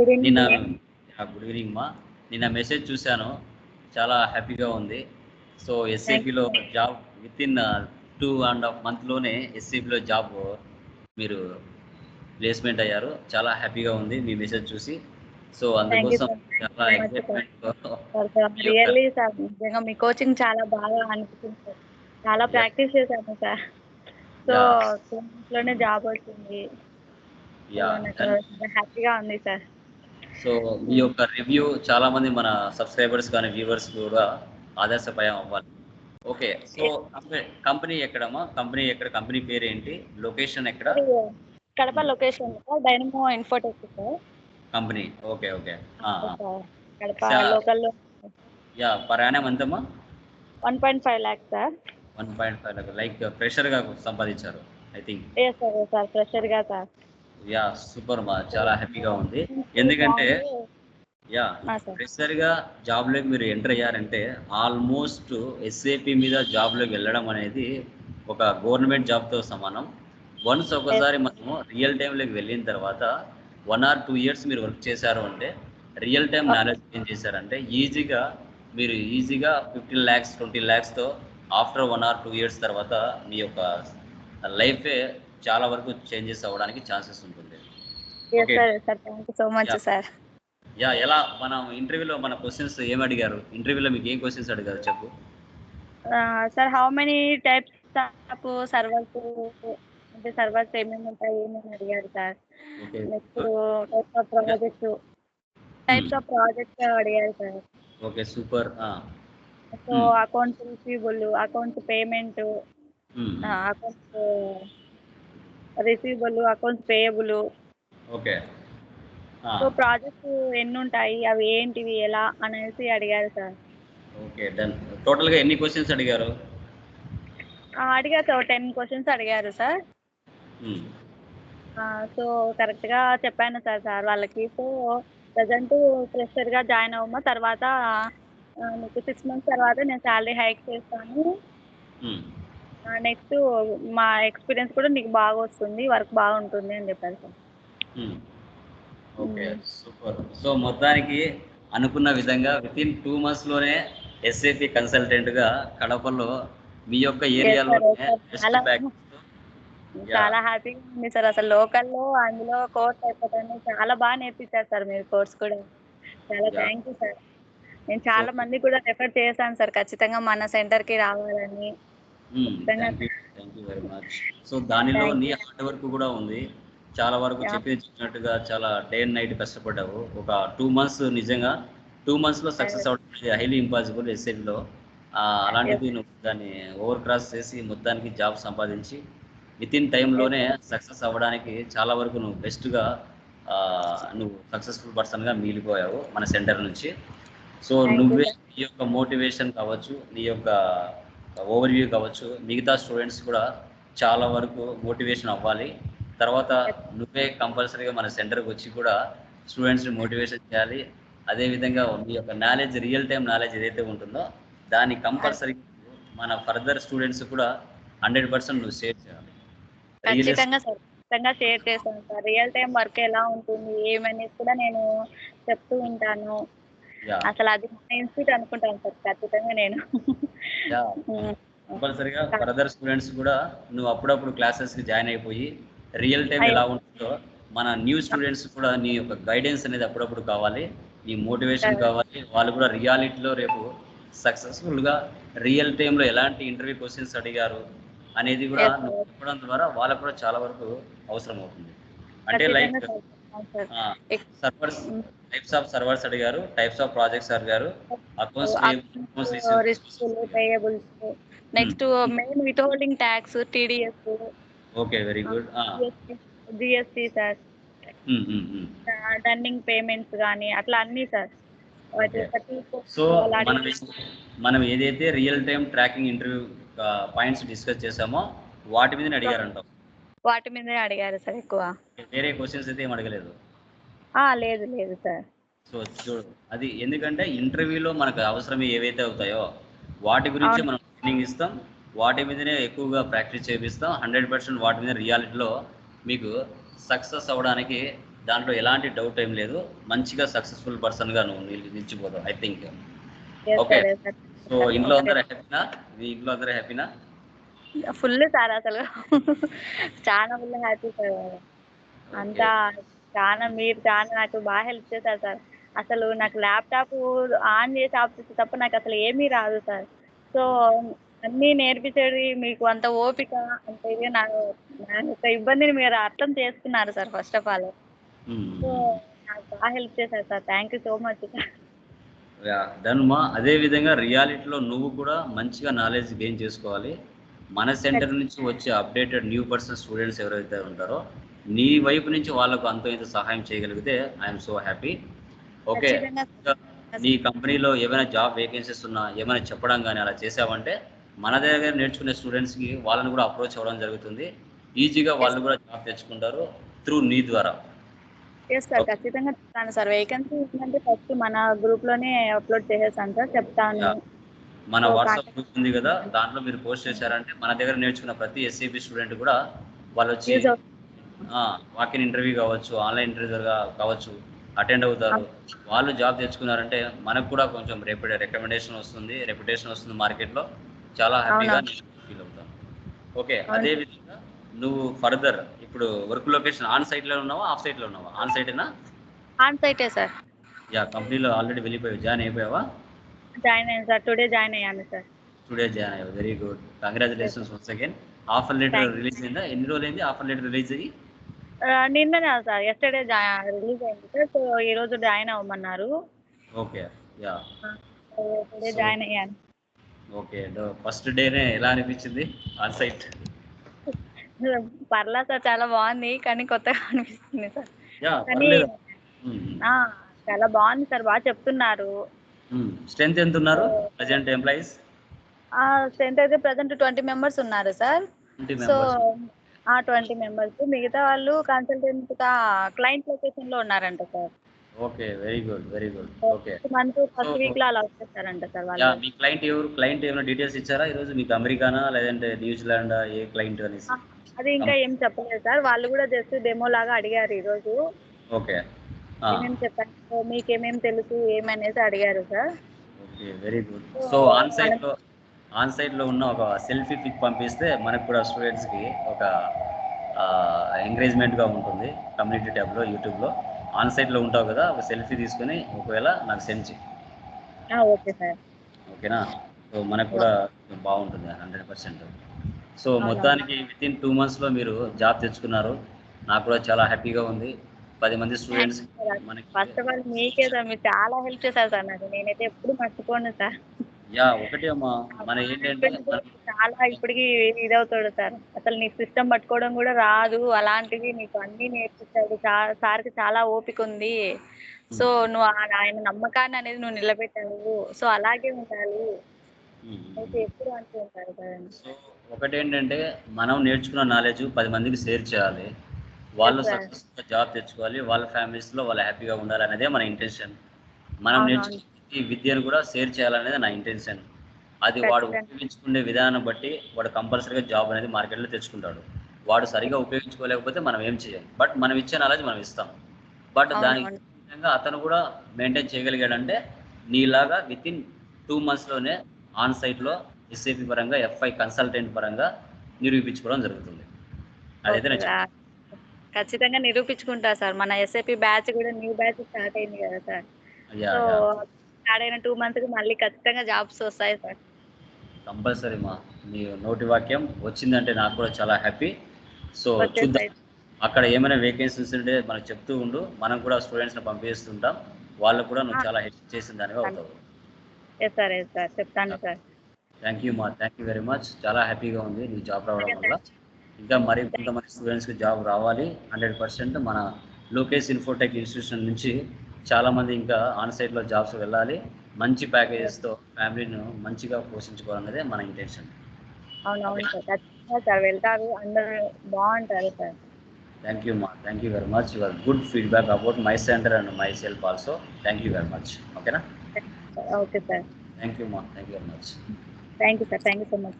నిన్న good evening మా నిన్న మెసేజ్ చూశాను. చాలా హ్యాపీగా ఉంది. So ఎస్ఏపిలో job with in two and half మంత్లోనే ఎస్ఏపిలో జాబ్ మీరు ప్లేస్మెంట్ అయ్యారు. చాలా హ్యాపీగా ఉంది మీ మెసేజ్ చూసి. సో అందుకోసం చాలా ఎక్సైట్మెంట్ రియల్లీ సార్ నిజంగా మీ కోచింగ్ చాలా బాగా అనిపిస్తుంది సార్ చాలా ప్రాక్టీస్ చేశాను సార్ సో లోనే జాబ్ వచ్చింది. హ్యాపీగా ఉంది సార్ సో మీ యొక్క రివ్యూ చాలా మంది మన సబ్స్క్రైబర్స్ కానీ వ్యూవర్స్ కూడా ఆదర్శపయం అవ్వాలి. ఓకే సో కంపెనీ ఎక్కడమ్మా? కంపెనీ ఎక్కడ? కంపెనీ పేరు ఏంటి లొకేషన్ ఎక్కడ? Kadapa location. Dynamo Infotech sir company. Okay okay. Kadapa. లోకల్లో. యా పర్ యానం ఎంతమ్మా? One point five lakhs sir. One point five like ఫ్రెషర్గా సంపాదించారు ఐ థింక్. సార్ ఫ్రెషర్గా సార్. యా సూపర్ మా చాలా హ్యాపీగా ఉంది. ఎందుకంటే యా ఫ్రెషర్గా జాబ్లోకి మీరు ఎంటర్ అయ్యారంటే ఆల్మోస్ట్ ఎస్ఏపి మీద జాబ్లోకి వెళ్ళడం అనేది ఒక గవర్నమెంట్ జాబ్తో సమానం. వన్స్ ఒకసారి మనము రియల్ టైంలోకి వెళ్ళిన తర్వాత వన్ ఆర్ టూ ఇయర్స్ మీరు వర్క్ చేశారు అంటే రియల్ టైం నాలెడ్జ్ ఏం చేశారంటే ఈజీగా మీరు ఈజీగా fifteen lakhs twenty ల్యాక్స్తో after one or two years తర్వాత మీ యొక్క లైఫే చాలా వరకు చేంజెస్ అవ్వడానికి ఛాన్సెస్ ఉంటుంది. You so much Yeah. Sir yeah ఎలా మనం ఇంటర్వ్యూలో మన క్వశ్చన్స్ ఏం అడిగారు? ఇంటర్వ్యూలో మీకు ఏం క్వశ్చన్స్ అడిగారు? చెప్పు. Sir how many types of servers అంటే సర్వర్స్ ఏమేమి ఉంటాయి ఏమేమి అడిగారు sir next types of projects types of projects అడిగారు sir okay super so accounts receivable accounts payment accounts receivable accounts payable okay so projects ఎన్ని ఉంటాయి అవి ఏంటివి? ఎలా? అనేసి అడిగారు సార్. ఓకే డన్ టోటల్గా ఎన్ని క్వశ్చన్స్ అడిగారు? అడిగారు సార్. టెన్ క్వశ్చన్స్ అడిగారు సార్. సో కరెక్ట్గా చెప్పాను సార్ సార్ వాళ్ళకి. సో ప్రజెంట్ ఫ్రెషర్గా జాయిన్ అవ్వమా? తర్వాత నీకు సిక్స్ మంత్స్ తర్వాత నేను శాలరీ హైక్ చేస్తాను. Hmm. నెక్స్ట్ మా ఎక్స్పీరియన్స్ కూడా నీకు బాగా వస్తుంది వర్క్ బాగుంటుంది అని చెప్పారు సార్. Okay super. సో మొత్తానికి అనుకున్న విధంగా విత్ ఇన్ టూ మంత్స్లోనే ఎస్ఏపి కన్సల్టెంట్గా కడపలో మీ యొక్క. బెస్ట్ చాలా- హ్యాపీగా ఉంది సార్. అసలు లోకల్లో అందులో కోర్స్ అయిపోతాను చాలా బాగా నేర్పించారు సార్ మీరు కోర్స్ కూడా. చాలా. థ్యాంక్ యూ సార్ నేను చాలా మంది కూడా రెఫర్ చేశాను సార్. ఖచ్చితంగా మన సెంటర్కి రావాలని. Thank you very much so దానిలో నీ హార్డ్ వర్క్ కూడా ఉంది. చాలా వరకు. చెప్పి చెప్పినట్టుగా చాలా డే అండ్ నైట్ కష్టపడ్డావు. ఒక టూ మంత్స్ నిజంగా టూ మంత్స్లో సక్సెస్ అవడం హైలీ ఇంపాసిబుల్ ఎస్ఏలో అలాంటిది నువ్వు దాన్ని ఓవర్ క్రాస్ చేసి మొత్తానికి జాబ్ సంపాదించి విత్ ఇన్ టైంలోనే సక్సెస్ అవ్వడానికి చాలా వరకు నువ్వు బెస్ట్గా నువ్వు సక్సెస్ఫుల్ పర్సన్గా మిగిలిపోయావు మన సెంటర్ నుంచి. సో నువ్వే. నీ యొక్క మోటివేషన్ కావచ్చు నీ యొక్క ఓవర్వ్యూ కావచ్చు. మిగతా స్టూడెంట్స్ కూడా చాలా వరకు మోటివేషన్ అవ్వాలి. తర్వాత నువ్వే కంపల్సరీగా మన సెంటర్కి వచ్చి కూడా స్టూడెంట్స్ని మోటివేషన్ చేయాలి. అదేవిధంగా మీ యొక్క నాలెడ్జ్ రియల్ టైం నాలెడ్జ్ ఏదైతే ఉంటుందో దాన్ని కంపల్సరీ మన ఫర్దర్ స్టూడెంట్స్ కూడా హండ్రెడ్ పర్సెంట్ నువ్వు షేర్ చేయాలి. ఖచ్చితంగా సార్. ఖచ్చితంగా షేర్ చేస్తాను సార్. రియల్ టైం వర్క్ ఎలా ఉంటుంది ఏమనేది కూడా నేను చెప్తూ ఉంటాను. అసలు అది ఇన్స్టిట్యూట్ అనుకుంటాను సార్ ఖచ్చితంగా నేను. కంపల్సరీగా ఫర్దర్ స్టూడెంట్స్ కూడా నువ్వు అప్పుడప్పుడు క్లాసెస్కి జాయిన్ అయిపోయి రియల్ టైం ఎలా ఉంటుందో మన న్యూ స్టూడెంట్స్ కూడా నీ యొక్క గైడెన్స్ అనేది అప్పుడప్పుడు కావాలి నీ మోటివేషన్ కావాలి. వాళ్ళు కూడా రియాలిటీలో రేపు సక్సెస్ఫుల్గా రియల్ టైంలో ఎలాంటి ఇంటర్వ్యూ క్వశ్చన్స్ అడిగారు అనేది కూడా చెప్పడం ద్వారా వాళ్ళకు కూడా చాలా వరకు అవసరం అవుతుంది. అంటే like servers. Types of servers అడిగారు టైప్స్ ఆఫ్ ప్రాజెక్ట్స్ అడిగారు next main withholding tax TDS okay very good GST sir running payments కానీ అట్లా అన్ని సార్ సో మనం మనం ఏదైతే real time tracking interview points discuss చేసామో వాటి మీద అడిగారంటాం. వాటి మీదే అడిగారు సార్ ఎక్కువ. వేరే క్వశ్చన్స్ అయితే ఏం అడగలేదు. లేదు లేదు సార్ సో చూడు అది ఎందుకంటే ఇంటర్వ్యూలో మనకు అవసరం ఏవైతే అవుతాయో వాటి గురించి. మనం ట్రైనింగ్ ఇస్తాం వాటి మీదనే ఎక్కువగా ప్రాక్టీస్ చేపిస్తాం హండ్రెడ్ పర్సెంట్ వాటి మీద రియాలిటీలో మీకు సక్సెస్ అవ్వడానికి దాంట్లో ఎలాంటి డౌట్ ఏం లేదు. మంచిగా సక్సెస్ఫుల్ పర్సన్గా నువ్వు నిల్- నిలిచిపోతావు ఐ థింక్ సార్ సో ఇంట్లో అందరూ హ్యాపీనా మీ ఇంట్లో అందరూ హ్యాపీనా ఫుల్ సార్ అసలు. చాలా ఫుల్ హ్యాపీ సార్ అంతా చాలా మీరు చాలా నాకు బాగా హెల్ప్ చేశారు సార్. అసలు నాకు ల్యాప్టాప్ ఆన్ చేసి ఆఫ్ చేస్తే తప్ప నాకు అసలు ఏమీ రాదు సార్. సో అన్నీ నేర్పించేది మీకు అంత ఓపిక అంత ఇది నాకు నా యొక్క ఇబ్బందిని మీరు అర్థం చేసుకున్నారు sir first of all so నాకు బాగా హెల్ప్ చేశారు sir. Thank you so much sir. Done మా అదే విధంగా రియాలిటీలో నువ్వు కూడా మంచిగా నాలెడ్జ్ గెయిన్ చేసుకోవాలి. మన సెంటర్ నుంచి వచ్చే అప్డేటెడ్ న్యూ పర్సన్ స్టూడెంట్స్ ఎవరైతే ఉంటారో నీ వైపు నుంచి వాళ్ళకు అంత ఇంత సహాయం చేయగలిగితే ఐఎమ్ సో హ్యాపీ. ఓకే. నీ కంపెనీలో ఏమైనా జాబ్ వేకెన్సీస్ ఉన్నా ఏమైనా చెప్పడం కానీ అలా చేసావంటే మన దగ్గర నేర్చుకునే స్టూడెంట్స్కి వాళ్ళని కూడా అప్రోచ్ అవ్వడం జరుగుతుంది. ఈజీగా వాళ్ళు కూడా జాబ్ తెచ్చుకుంటారు త్రూ నీ ద్వారా. ఎస్ సార్ ఖచ్చితంగా చెప్తాను సార్. వేకెన్సీ ఉందంటే ఫస్ట్ మన గ్రూప్లోనే అప్లోడ్ చేసేసాను సార్. చెప్తాను. మన వాట్సాప్ గ్రూప్ ఉంది కదా దాంట్లో మీరు పోస్ట్ చేశారంటే మన దగ్గర నేర్చుకున్న ప్రతి ఎస్ఏపి స్టూడెంట్ కూడా వాళ్ళు వచ్చి. వాకిన్ ఇంటర్వ్యూ కావచ్చు ఆన్లైన్ ఇంటర్వ్యూ కావచ్చు అటెండ్ అవుతారు. వాళ్ళు జాబ్ తెచ్చుకున్నారంటే మనకు కూడా కొంచెం రెప్యూ రికమెండేషన్ వస్తుంది రెప్యుటేషన్ వస్తుంది మార్కెట్లో. చాలా హ్యాపీగా ఫీల్ అవుతాం ఓకే అదే విధంగా నువ్వు ఫర్దర్ ఇప్పుడు వర్క్ లొకేషన్ ఆన్ సైట్లో ఉన్నావా ఆఫ్ సైట్లో ఉన్నావా? ఆన్ సైటేనా? ఆన్ సైటే సార్. యా కంపెనీలో ఆల్రెడీ వెళ్ళిపోయావు జాయిన్ అయిపోయావా? జాయిన్ అయ్యాను సార్ టుడే జాయిన్ అయ్యాను సార్. టుడే జాయిన్ అయ్యావు very good. Congratulations once again offer letter release అయిందా? ఎన్ని రోజులు అయింది ఆఫర్ లెటర్ రిలీజ్ అయ్యి? నిన్ననే సార్ ఎస్టర్డే రిలీజ్ అయింది సార్ సో ఈ రోజు జాయిన్ అవ్వమన్నారు. Okay yeah. జాయిన్ అయ్యాను. ఓకే ఫస్ట్ డేనే ఎలా అనిపించింది ఆన్ సైట్ పర్లా సార్ చాలా బాగుంది కానీ కొత్తగా అనిపిస్తుంది సార్. యా కానీ చాలా బాగుంది సార్ బాగా చెప్తున్నారు. స్ట్రెంత్ ఎంత ఉన్నారు ప్రజెంట్ ఎంప్లాయీస్ స్ట్రెంత్ అయితే ప్రజెంట్ ట్వంటీ మెంబర్స్ ఉన్నారు సార్. So twenty members. మిగతా వాళ్ళు కన్సల్టెంట్గా క్లయింట్ లొకేషన్లో ఉన్నారంట sir. Okay very good very good. Okay. Month first వీక్లో అలా వచ్చేస్తారంట సార్ వాళ్ళు. మీ క్లయింట్ ఎవరు క్లయింట్ ఏమైనా డీటెయిల్స్ ఇచ్చారా? ఈరోజు మీకు అమెరికానా లేదంటే న్యూజిలాండ్ ఏ క్లయింట్ అనేసి? అది ఇంకా ఏం చెప్పలేదు సార్. వాళ్ళు కూడా జస్ట్ డెమో లాగా అడిగారు ఈ రోజు ఓకే ఏమేమి చెప్పాను సో మీకేమేమి తెలుసు ఏమనేసి అడిగారు sir. Okay very good. So on సైట్లో ఆన్ సైట్లో ఉన్న ఒక సెల్ఫీ పిక్ పంపిస్తే మనకు కూడా స్టూడెంట్స్కి ఒక ఎంకరేజ్మెంట్గా ఉంటుంది కమ్యూనిటీ ట్యాబ్లో యూట్యూబ్లో. ఆన్ సైట్లో ఉంటావు కదా ఒక సెల్ఫీ తీసుకొని ఒకవేళ నాకు సెండ్ చేయి. Okay sir. ఓకేనా? సో మనకు కూడా బాగుంటుంది హండ్రెడ్ పర్సెంట్. సో మొత్తానికి విత్ ఇన్ టూ మంత్స్లో మీరు జాబ్ తెచ్చుకున్నారు. నాకు కూడా చాలా హ్యాపీగా ఉంది. పది మంది స్టూడెంట్స్ మనకి ఫస్ట్ ఆఫ్ ఆల్ మీకే సార్ మీరు చాలా హెల్ప్ చేశారు సార్ నాకు. నేనైతే ఎప్పుడు మర్చిపోను సార్. యా ఒకటే అమ్మా మన ఏంటంటే చాలా ఇప్పటికి ఇదవుతాడు సార్. అసలు నీకు సిస్టమ్ పట్టుకోవడం కూడా రాదు. అలాంటివి నీకు అన్ని నేర్పిస్తాడు. సార్కి చాలా ఓపిక ఉంది. సో నువ్వు ఆయన నమ్మకాన్ని అనేది నువ్వు నిలబెట్టావు. సో అలాగే ఉండాలి. ఒకటి ఏంటంటే మనం నేర్చుకున్న నాలెడ్జ్ పది మందికి షేర్ చేయాలి. వాళ్ళు. సక్సెస్ఫుల్ జాబ్ తెచ్చుకోవాలి. వాళ్ళ families లో వాళ్ళు హ్యాపీగా ఉండాలి అనేదే మన ఇంటెన్షన్. మనం. నేర్చుకున్న ఈ విద్యను కూడా షేర్ చేయాలనేది నా ఇంటెన్షన్ అది వాడు. ఉపయోగించుకునే విధానం బట్టి వాడు కంపల్సరీగా జాబ్ అనేది మార్కెట్లో తెచ్చుకుంటాడు. వాడు సరిగా ఉపయోగించుకోలేకపోతే మనం ఏం చేయం? బట్ మనం ఇచ్చే నాలెడ్జ్ మనం ఇస్తాం. బట్ దానికి అతను కూడా మెయింటైన్ చేయగలిగాడంటే నీలాగా విత్ ఇన్ టూ మంత్స్లోనే ఆన్ సైట్లో ఎస్ఏపి పరంగా ఎఫ్ఐ కన్సల్టెంట్ పరంగా నిరూపించుకోవడం జరుగుతుంది. అదైతే నేను ఖచ్చితంగా నిరూపించుకుంటా సార్. మన ఎస్ఏపి బ్యాచ్ కూడా న్యూ బ్యాచ్ స్టార్ట్ అయింది కదా సార్. సో స్టార్ట్ అయిన టూ మంత్స్కి మళ్ళీ ఖచ్చితంగా జాబ్స్ వస్తాయి సార్ కంపల్సరీ మా మీ నోటి వాక్యం వచ్చిందంటే నాకు కూడా చాలా హ్యాపీ సో చూద్దాం. అక్కడ ఏమైనా వేకెన్సీస్ ఉంటే మనకు చెప్తూ ఉండు. మనం కూడా స్టూడెంట్స్ని పంపిస్తుంటాం. వాళ్ళు కూడా నువ్వు చాలా హెల్ప్ చేసిన దానిగా అవుతావు. చెప్తాను సార్ థ్యాంక్ యూ మా థ్యాంక్ యూ వెరీ మచ్ చాలా హ్యాపీగా ఉంది నీకు జాబ్ రావడం వల్ల. ఇంకా మరి కొంతమంది స్టూడెంట్స్కి జాబ్ రావాలి. హండ్రెడ్ పర్సెంట్ మన లోకేష్ ఇన్ఫోటెక్ ఇన్స్టిట్యూషన్ నుంచి చాలా మంది ఇంకా ఆన్ సైట్లో జాబ్స్ వెళ్ళాలి. మంచి ప్యాకేజెస్తో ఫ్యామిలీని మంచిగా పోషించుకోవాలన్నదే మన ఇంటెన్షన్ అవునవును సార్. ఖచ్చితంగా సార్ వెళ్తారు. అందరూ బాగుంటారు సార్. థ్యాంక్ యూ మా thank you very much your good feedback about my centre and myself also thank you very much ఓకేనా ఓకే సార్ థ్యాంక్ యూ మా thank you very much thank you sir thank you so much